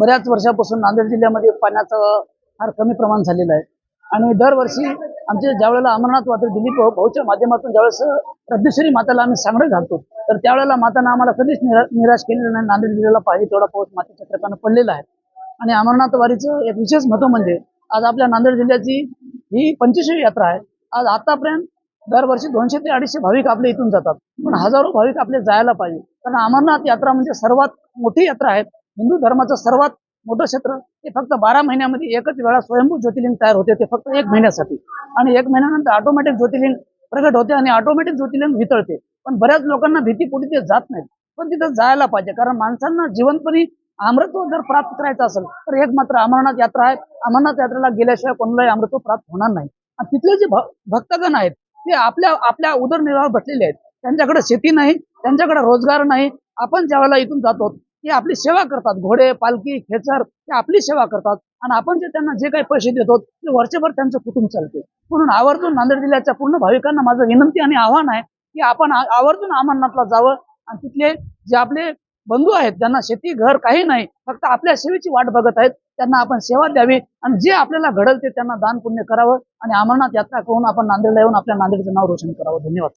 बऱ्याच वर्षापासून नांदेड जिल्ह्यामध्ये पाण्याचं फार कमी प्रमाण झालेलं आहे. आणि दरवर्षी आमचे ज्यावेळेला अमरनाथ वादळ दिलीप भाऊच्या माध्यमातून ज्यावेळेस रद्देश्वरी माताला आम्ही सांगडं घालतो तर त्यावेळेला मातानं आम्हाला कधीच निरा निराश केलेलं नाही. नांदेड जिल्ह्याला पाहिजे तेवढा पाऊस मातीच्या कृपानं पडलेला आहे. आणि अमरनाथ वारीचं एक विशेष महत्त्व म्हणजे आज आपल्या नांदेड जिल्ह्याची ही पंचवीसवी यात्रा आहे. आज आतापर्यंत दरवर्षी दोनशे ते अडीचशे भाविक आपले इथून जातात. पण हजारो भाविक आपले जायला पाहिजे. कारण अमरनाथ यात्रा म्हणजे सर्वात मोठी यात्रा आहे. हिंदू धर्माचं सर्वात मोठं क्षेत्र ते फक्त बारा महिन्यामध्ये एकच वेळा स्वयंभू ज्योतिर्लिंग तयार होते ते फक्त एक महिन्यासाठी. आणि एक महिन्यानंतर ऑटोमॅटिक ज्योतिर्लिंग प्रगट होते आणि ऑटोमॅटिक ज्योतिर्लिंग वितळते. पण बऱ्याच लोकांना भीती कुठे ते जात नाही पण तिथं जायला पाहिजे कारण माणसांना जीवनपणी अमृत्व जर प्राप्त करायचं असेल तर एक मात्र अमरनाथ यात्रा आहे. अमरनाथ यात्रेला गेल्याशिवाय कोणालाही अमृत्व प्राप्त होणार नाही. आणि तिथले जे भ- भक्तगण आहेत ते आपल्या आपल्या उदरनिर्वाह बसलेले आहेत. त्यांच्याकडे शेती नाही त्यांच्याकडे रोजगार नाही. आपण ज्यावेळेला इथून जातो ते आपली सेवा करतात. घोडे पालखी खेचर ते आपली सेवा करतात. आणि आपण जे त्यांना जे काही पैसे देतो ते वर्षभर त्यांचं कुटुंब चालते. म्हणून आवर्जून नांदेड जिल्ह्याच्या पूर्ण भाविकांना माझं विनंती आणि आव्हान आहे की आपण आवर्जून अमरनाथला जावं आणि तिथले जे आपले बंधू आहेत ज्यांना शेती घर काही नाही फक्त आपल्या सेवेची वाट बघत आहेत त्यांना आपण सेवा द्यावी आणि जे आपल्याला घडल ते त्यांना दान पुण्य करावं आणि अमरनाथ यात्रा करून आपण नांदेडला येऊन आपल्या नांदेडचं नाव रोशन करावं. धन्यवाद.